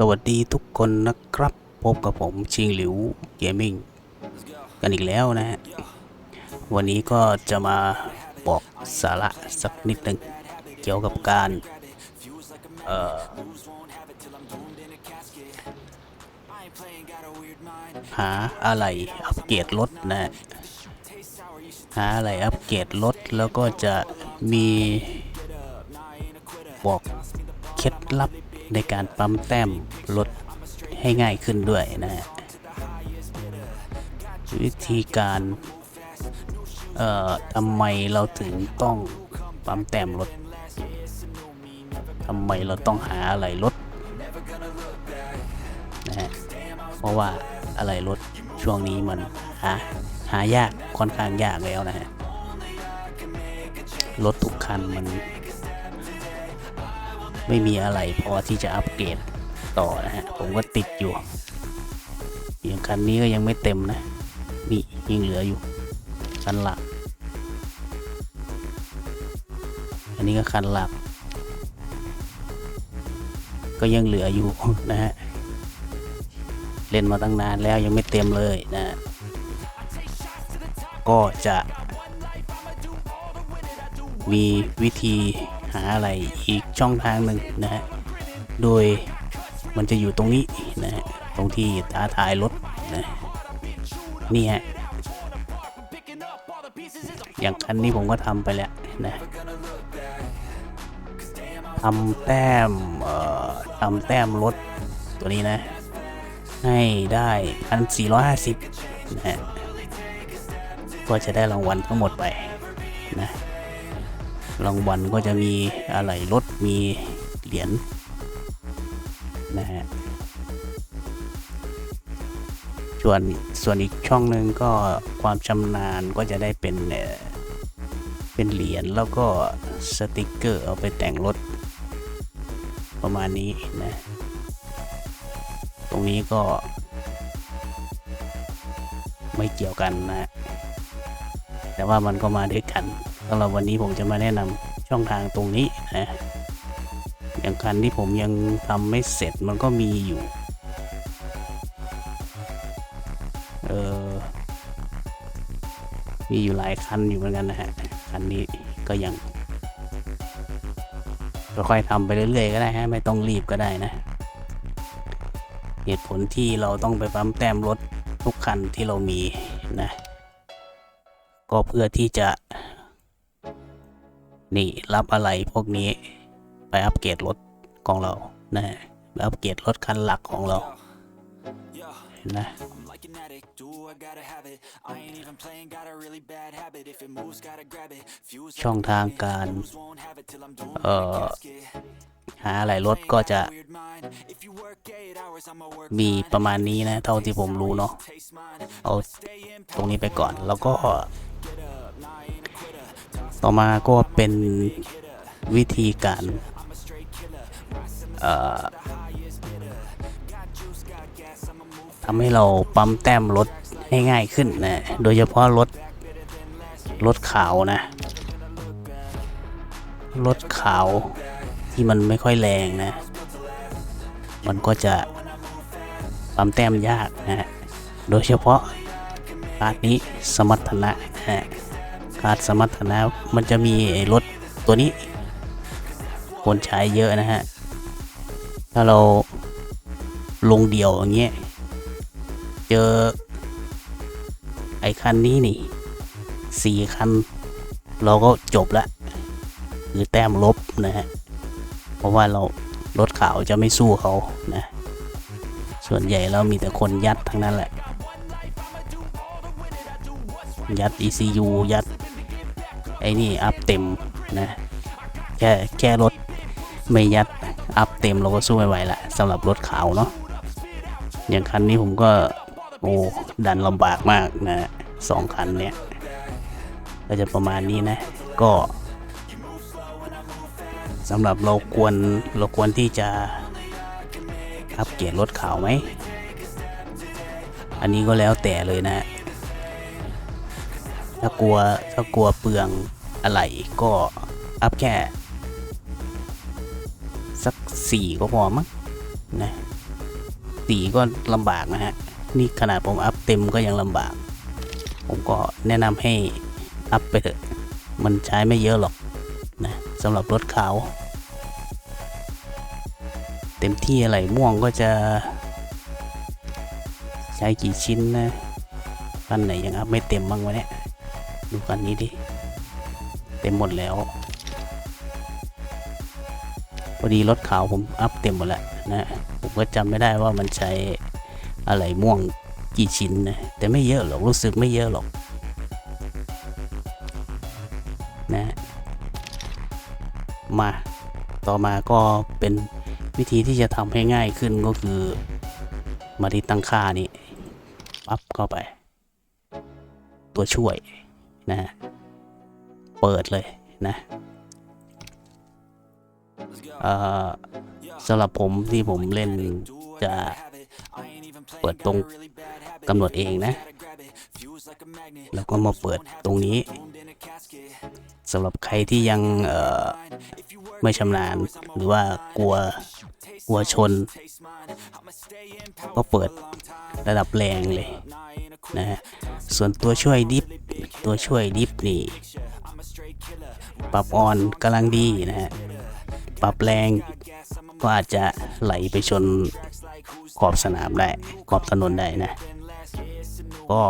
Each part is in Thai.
สวัสดีทุกคนนะครับ พบกับผมชิงหลิวเกมมิ่งกันอีกแล้วนะฮะ วันนี้ก็จะมาบอกสาระสักนิดหนึ่งเกี่ยวกับการเอ่อหาอะไรอัปเกรดรถนะฮะหาอะไรอัปเกรดรถแล้วก็จะมีบอกเคล็ดลับ ในการปั๊มแต้มรถให้ง่ายขึ้นด้วยนะฮะวิธีการเอ่อทำไมเราถึงต้องปั๊มแต้มรถทำไมเราต้องหาอะไรรถนะฮะเพราะว่าอะไรรถช่วงนี้มันหาหายากค่อนข้างยากแล้วนะฮะรถทุกคันมัน ไม่มีอะไรพอที่จะอัปเกรดต่อนะฮะ ผมก็ติดอยู่ อย่างคันนี้ก็ยังไม่เต็มนะ นี่ยังเหลืออยู่ คันหลัก อันนี้ก็คันหลัก ก็ยังเหลืออยู่นะฮะ เล่นมาตั้งนานแล้วยังไม่เต็มเลยนะ ก็จะมีวิธีาอะไรอีกช่องทางหนึ่งนะฮะ โดยมันจะอยู่ตรงนี้นะฮะ ตรงที่ท้าทายรถนะ นี่ฮะ อย่างคันนี้ผมก็ทำไปแล้วนะทำแต้ม เอ่อทำแต้มรถตัวนี้นะ ให้ได้พันสี่ร้อยห้าสิบนะฮะ ก็จะได้รางวัลทั้งหมดไปนะ รางวัลก็จะมีอะไรรถมีเหรียญนะฮะส่วนส่วนอีกช่องหนึ่งก็ความชำนาญก็จะได้เป็นเอ่อเป็นเหรียญแล้วก็สติกเกอร์เอาไปแต่งรถประมาณนี้นะ ตรงนี้ก็ไม่เกี่ยวกันนะ แต่ว่ามันก็มาด้วยกัน สำหรับวันนี้ผมจะมาแนะนำช่องทางตรงนี้นะอย่างคันที่ผมยังทำไม่เสร็จมันก็มีอยู่เออมีอยู่หลายคันอยู่เหมือนกันนะฮะคันนี้ก็ยังค่อยๆทำไปเรื่อยๆก็ได้ฮะไม่ต้องรีบก็ได้นะ เหตุผลที่เราต้องไปปั๊มแต้มรถทุกคันที่เรามีนะ ก็เพื่อที่จะ นี่รับอะไรพวกนี้ไปอัปเกรดรถของเรานะไปอัปเกรดรถคันหลักของเราเห็นไหม really moves, ช่องทางการเอ่อหาอะไรรถก็จะมีประมาณนี้นะ เท่าที่ผมรู้เนาะเอาตรงนี้ไปก่อนแล้วก็ ต่อมาก็เป็นวิธีการทำให้เราปั๊มแต้มรถให้ง่ายขึ้นนะ โดยเฉพาะรถรถขาวนะ รถขาวที่มันไม่ค่อยแรงนะ มันก็จะปั๊มแต้มยากนะ โดยเฉพาะการดนี้สมรรถนะนะ ฮะการดสมรรถนะ มันจะมีรถตัวนี้ คนใช้เยอะนะฮะ ถ้าเราลงเดี่ยวอย่างเงี้ย เจอ ไอ้คันนี้นี่สี่คัน เราก็จบละคือแต้มลบนะฮะ เพราะว่าเรารถขาวจะไม่สู้เขานะ ส่วนใหญ่เรามีแต่คนยัดทั้งนั้นแหละ ยัด ECU ยัด ไอ้นี่อัพเต็มนะแค่แค่รถไม่ยัดอัพเต็มเราก็สู้ไม่ไหวละสำหรับรถขาวเนาะอย่างคันนี้ผมก็โอ้ดันลำบากมากนะสองคันเนี่ยก็จะประมาณนี้นะ ก็สำหรับเราควรเราควรที่จะอัปเกรดรถขาวไหม อันนี้ก็แล้วแต่เลยนะ ถ้ากลัวถ้ากลัวเปลืองอะไรก็อัพแค่ สักสี่ก็พอมั้งนะสีก็ลำบากนะฮะ นี่ขนาดผมอัพเต็มก็ยังลำบาก ผมก็แนะนำให้อัพไปเถอะ มันใช้ไม่เยอะหรอกนะสำหรับรถขาวเต็มที่อะไรม่วงก็จะใช้กี่ชิ้นนะคันไหนยังอัพไม่เต็มบ้างวะเนี่ย ดูคันนี้ดิ เต็มหมดแล้ว พอดีรถขาวผมอัพเต็มหมดแล้วนะ ผมก็จำไม่ได้ว่ามันใช้อะไรม่วงกี่ชิ้นนะ แต่ไม่เยอะหรอก รู้สึกไม่เยอะหรอก นะ มา ต่อมาก็เป็นวิธีที่จะทำให้ง่ายขึ้นก็คือ มาที่ตั้งค่านี้ ปั๊บเข้าไป ตัวช่วย นะเปิดเลยนะสำหรับผมที่ผมเล่นจะเปิดตรงกำหนดเองนะ แล้วก็มาเปิดตรงนี้สำหรับใครที่ยังไม่ชำนาญหรือว่ากลัวกลัวชน ก็เปิดระดับแรงเลยนะฮะส่วนตัวช่วยดิฟ ตัวช่วยดิฟนี่ ปรับออนกำลังดีนะฮะ ปรับแรงก็อาจจะไหลไปชนขอบสนามได้ขอบถนนได้นะ ก็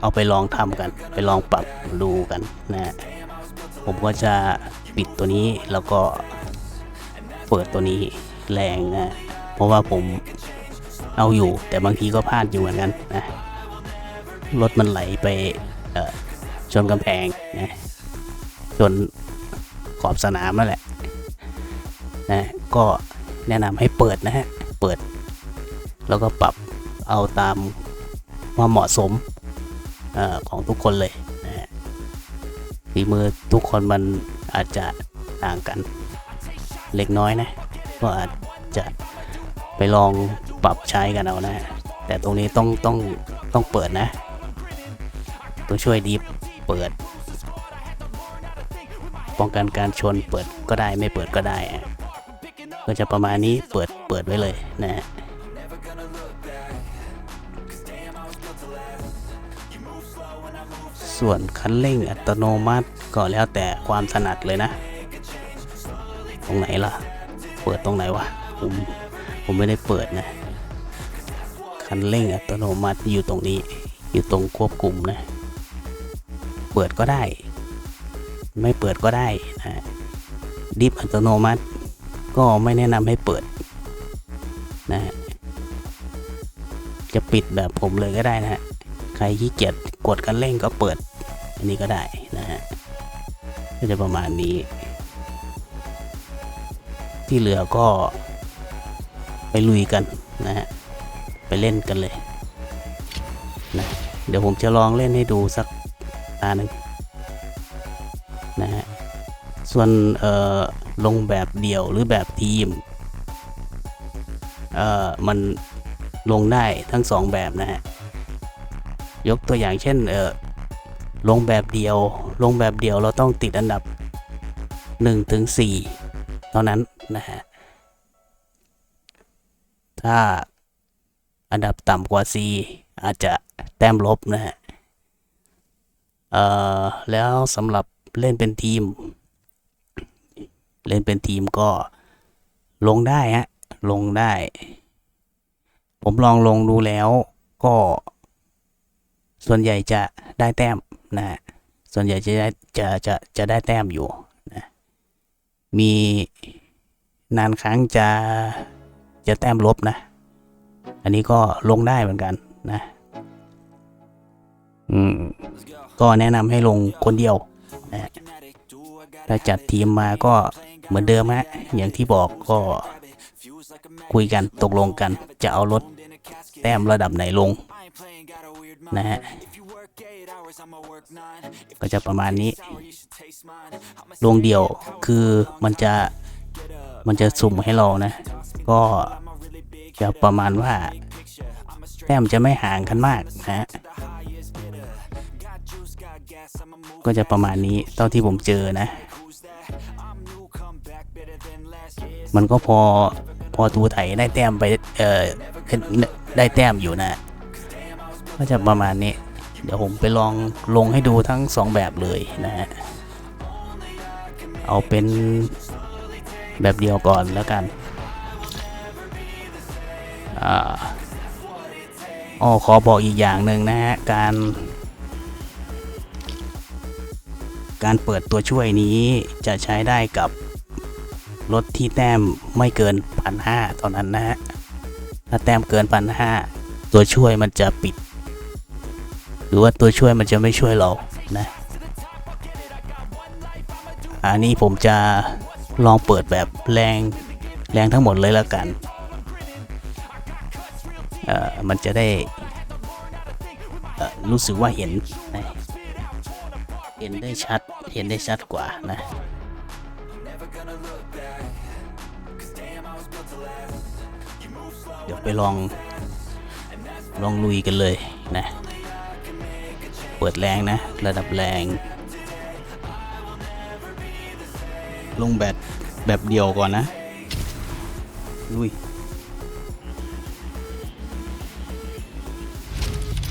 เอาไปลองทำกัน ไปลองปรับดูกันนะผมก็จะปิดตัวนี้แล้วก็เปิดตัวนี้แรงนะ เพราะว่าผมเอาอยู่แต่บางทีก็พลาดอยู่เหมือนกันนะ รถมันไหลไปชนกำแพงนะจนขอบสนามนั่นแหละนะก็แนะนำให้เปิดนะฮะ เปิด แล้วก็ปรับเอาตามควาเหมาะสมอของทุกคนเลยนะฮะฝีมือทุกคนมันอาจจะต่างกันเล็กน้อยนะ ก็อาจจะไปลองปรับใช้กันเอานะฮะแต่ตรงนี้ต้องต้องต้องเปิดนะ ตัวช่วยดีเปิด ป้องกันการชนเปิดก็ได้ไม่เปิดก็ได้ ก็จะประมาณนี้เปิดเปิดไว้เลยนะฮะส่วนคันเร่งอัตโนมัติก็แล้วแต่ความถนัดเลยนะ ตรงไหนล่ะ เปิดตรงไหนวะผมผมไม่ได้เปิดนะคันเร่งอัตโนมัติอยู่ตรงนี้ อยู่ตรงควบคุมนะ เปิดก็ได้ ไม่เปิดก็ได้นะดิฟอัตโนมัติ ก็ไม่แนะนำให้เปิดนะฮะจะปิดแบบผมเลยก็ได้นะฮะใครขี้เกียจกดกันเร่งก็เปิด อันนี้ก็ได้นะฮะก็จะประมาณนี้ ที่เหลือก็ไปลุยกันนะฮะไปเล่นกันเลยนะเดี๋ยวผมจะลองเล่นให้ดูสัก ตาหนึ่งนะฮะส่วนเอ่อลงแบบเดี่ยวหรือแบบทีมเอ่อมันลงได้ทั้งสองแบบนะฮะยกตัวอย่างเช่นเอ่อลงแบบเดียว ลงแบบเดียวเราต้องติดอันดับ1ถึง4เท่านั้นนะฮะ ถ้าอันดับต่ำกว่า C อาจจะแต้มลบนะฮะ แล้วสำหรับเล่นเป็นทีม เล่นเป็นทีมก็ลงได้ฮะ ลงได้ ผมลองลงดูแล้วก็ ส่วนใหญ่จะได้แต้มนะฮะ ส่วนใหญ่จะได้จะจะจะได้แต้มอยู่นะมีนานครั้งจะจะแต้มลบนะ อันนี้ก็ลงได้เหมือนกันนะ ก็แนะนำให้ลงคนเดียวนะถ้าจัดทีมมาก็เหมือนเดิมฮะอย่างที่บอกก็คุยกันตกลงกันจะเอารถแต้มระดับไหนลงนะฮะก็จะประมาณนี้ลงเดียวคือมันจะมันจะสุ่มให้เรานะ ก็จะประมาณว่า แต้มจะไม่ห่างกันมากนะฮะ ก็จะประมาณนี้เท่าที่ผมเจอนะ มันก็พอพอทูไถได้แต้มไปเออได้แต้มอยู่นะ ก็จะประมาณนี้ เดี๋ยวผมไปลองลงให้ดูทั้งสองแบบเลยนะฮะเอาเป็นแบบเดียวก่อนแล้วกันอ๋อขอบอกอีกอย่างหนึ่งนะฮะการ การเปิดตัวช่วยนี้จะใช้ได้กับรถที่แต้มไม่เกินพันห้าเท่านั้นนะฮะ ถ้าแต้มเกินพันห้าตัวช่วยมันจะปิด หรือว่าตัวช่วยมันจะไม่ช่วยเรานะ อันนี้ผมจะลองเปิดแบบแรงแรงทั้งหมดเลยแล้วกัน เอ่อ มันจะได้รู้สึกว่าเห็นนะ เห็นได้ชัดเห็นได้ชัดกว่านะเดี๋ยวไปลองลองลุยกันเลยนะ เปิดแรงนะ ระดับแรง ลงแบบแบบเดียวก่อนนะ ลุย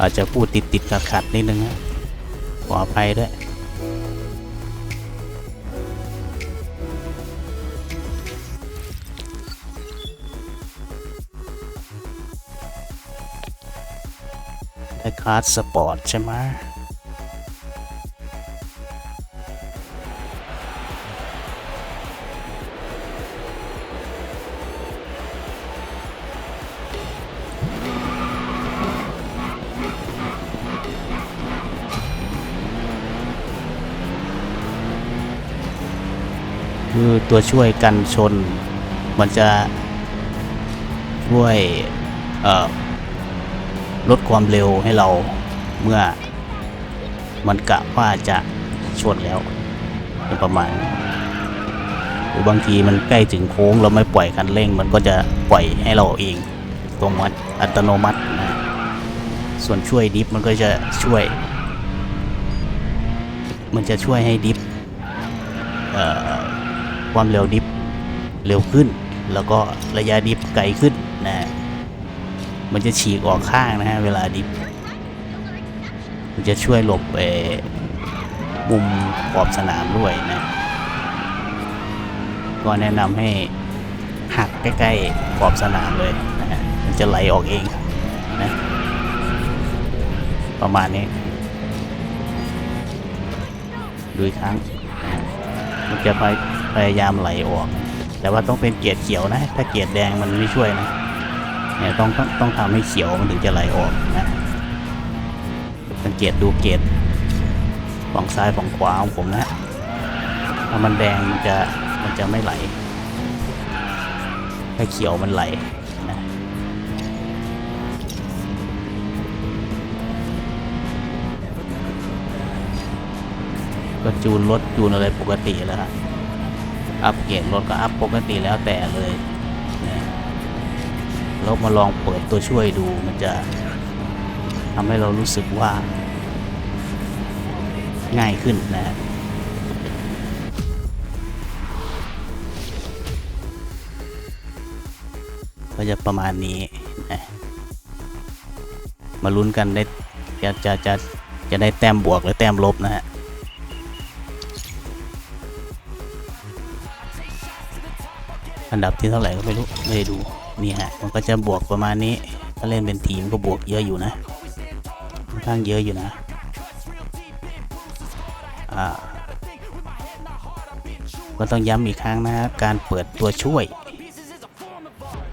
อาจจะพูดติดติดขัดขัดนิดนึงนะขออภัยด้วย คลาสสปอร์ตใช่ไหมคือตัวช่วยกันชน มันจะช่วยเอ่อ ลดความเร็วให้เราเมื่อมันกะว่าจะชนแล้วเป็นประมาณหรือบางทีมันใกล้ถึงโค้งเราไม่ปล่อยคันเร่ง มันก็จะปล่อยให้เราเองตรงมัดอัตโนมัตินะส่วนช่วยดิฟมันก็จะช่วย มันจะช่วยให้ดิฟความเร็วดิฟเร็วขึ้น แล้วก็ระยะดิฟไกลขึ้นนะ มันจะฉีกออกข้างนะฮะเวลาดิฟมันจะช่วยหลบไปมุมขอบสนามด้วยนะ ก็แนะนำให้หักใกล้ๆขอบสนามเลยนะฮะมันจะไหลออกเองนะประมาณนี้ดูอีกครั้ง มันจะพยายามไหลออก แต่ว่าต้องเป็นเกียร์เขียวนะ ถ้าเกียร์แดงมันไม่ช่วยนะ เนี่ยต้องต้องทำให้เขียวมันถึงจะไหลออกนะสังเกตดูเกียร์ฝั่งซ้ายฝั่งขวาของผมนะถ้ามันแดงมันจะมันจะไม่ไหลถ้าเขียวมันไหลนะก็จูนรถจูนอะไรปกติแล้วอัปเกรดรถก็อัพปกติแล้วแต่เลย เรามาลองเปิดตัวช่วยดูมันจะทำให้เรารู้สึกว่า ง่ายขึ้นนะฮะก็จะประมาณนี้นะมาลุ้นกันได้จะจะจะจะได้แต้มบวกหรือแต้มลบนะฮะอันดับที่เท่าไหร่ก็ไม่รู้ ไม่ได้ดู นี่ฮะมันก็จะบวกประมาณนี้ ถ้าเล่นเป็นทีมก็บวกเยอะอยู่นะค่อนข้างเยอะอยู่นะอ่าก็ต้องย้ำอีกครั้งนะฮะการเปิดตัวช่วย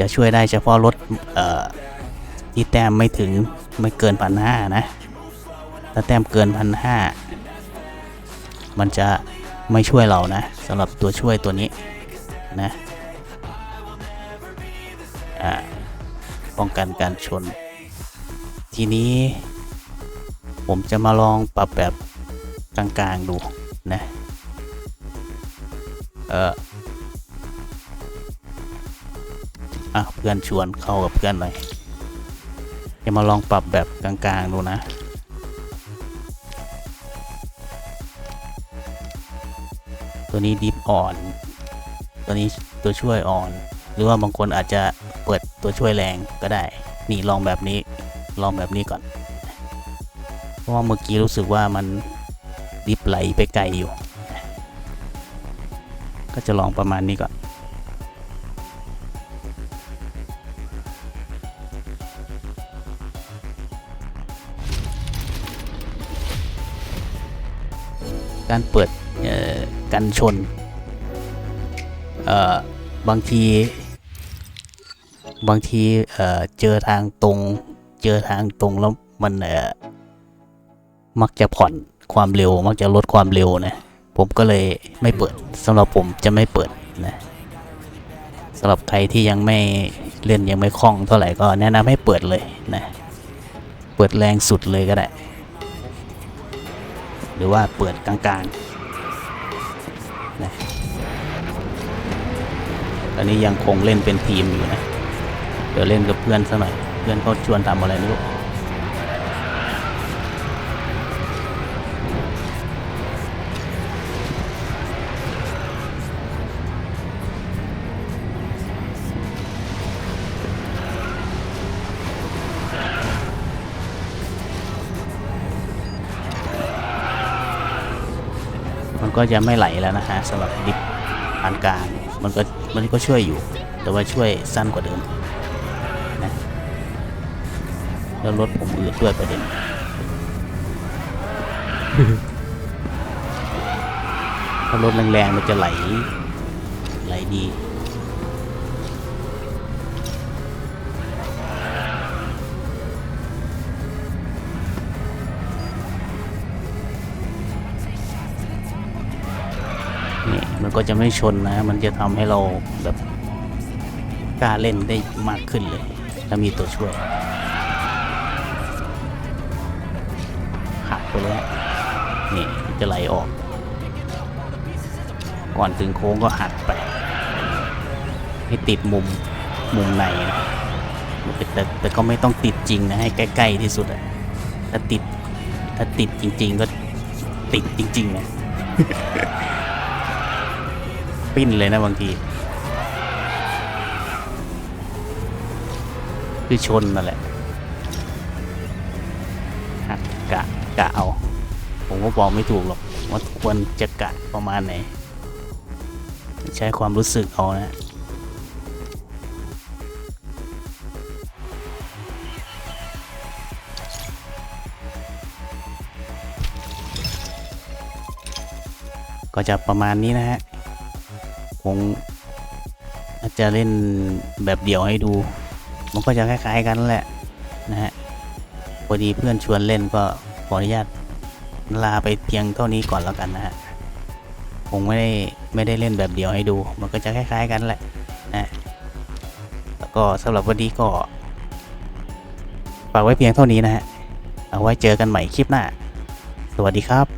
จะช่วยได้เฉพาะรถเอ่อที่แต้มไม่ถึงไม่เกินพันห้านะ ถ้าแต้มเกินพันห้ามันจะไม่ช่วยเรานะสำหรับตัวช่วยตัวนี้นะ ป้องกันการชน ทีนี้ ผมจะมาลองปรับแบบกลางๆดูนะ เอออะเพื่อนชวนเข้ากับเพื่อนหน่อยจะมาลองปรับแบบกลางๆดูนะตัวนี้ดิฟอ่อน ตัวนี้ตัวช่วยอ่อน หรือว่าบางคนอาจจะเปิดตัวช่วยแรงก็ได้ นี่ลองแบบนี้ลองแบบนี้ก่อน เพราะว่าเมื่อกี้รู้สึกว่ามันดิฟไหลไปไกลอยู่ ก็จะลองประมาณนี้ก่อนการเปิดกันชนเออบางที บางทีเอ่อเจอทางตรง เจอทางตรงแล้วมันเอ่อมักจะผ่อนความเร็ว มักจะลดความเร็วนะผมก็เลยไม่เปิดสำหรับผมจะไม่เปิดนะสำหรับใครที่ยังไม่เล่นยังไม่คล่องเท่าไหร่ก็แนะนำให้เปิดเลยนะเปิดแรงสุดเลยก็ได้ หรือว่าเปิดกลางๆนะตอนนี้ยังคงเล่นเป็นทีมอยู่นะ เดี๋ยวเล่นกับเพื่อนสักหน่อย เพื่อนเขาชวนทำอะไรไม่รู้มันก็จะไม่ไหลแล้วนะฮะสำหรับดิฟปานกลางมันก็มันก็ช่วยอยู่ แต่ว่าช่วยสั้นกว่าเดิม แล้วรถผมอืดด้วยประเด็นถ้ารถแรงๆมันจะไหล ไหลดีนี่มันก็จะไม่ชนนะ มันจะทำให้เราแบบกล้าเล่นได้มากขึ้นเลย ถ้ามีตัวช่วย จะไหลออก ก่อนถึงโค้งก็หักไป ให้ติดมุมมุมในนะแต่แต่แต่ก็ไม่ต้องติดจริงนะให้ใกล้ๆที่สุดอะถ้าติดถ้าติดจริง ๆ ก็ติดจริงๆนะปิ้นเลยนะบางที คือชนนั่นแหละหักกะกะเอา ก็บอกไม่ถูกหรอกว่าควรจะกะประมาณไหน ใช้ความรู้สึกเอานะก็จะประมาณนี้นะฮะ คงจะเล่นแบบเดี่ยวให้ดู มันก็จะคล้ายๆกันนั่นแหละนะฮะ พอดีเพื่อนชวนเล่นก็ขออนุญาต ลาไปเพียงเท่านี้ก่อนแล้วกันนะฮะคงไม่ได้ไม่ได้เล่นแบบเดียวให้ดู มันก็จะคล้าย ๆ กันแหละนะแล้วก็สำหรับวันนี้ก็ฝากไว้เพียงเท่านี้นะฮะ เอาไว้เจอกันใหม่คลิปหน้า สวัสดีครับ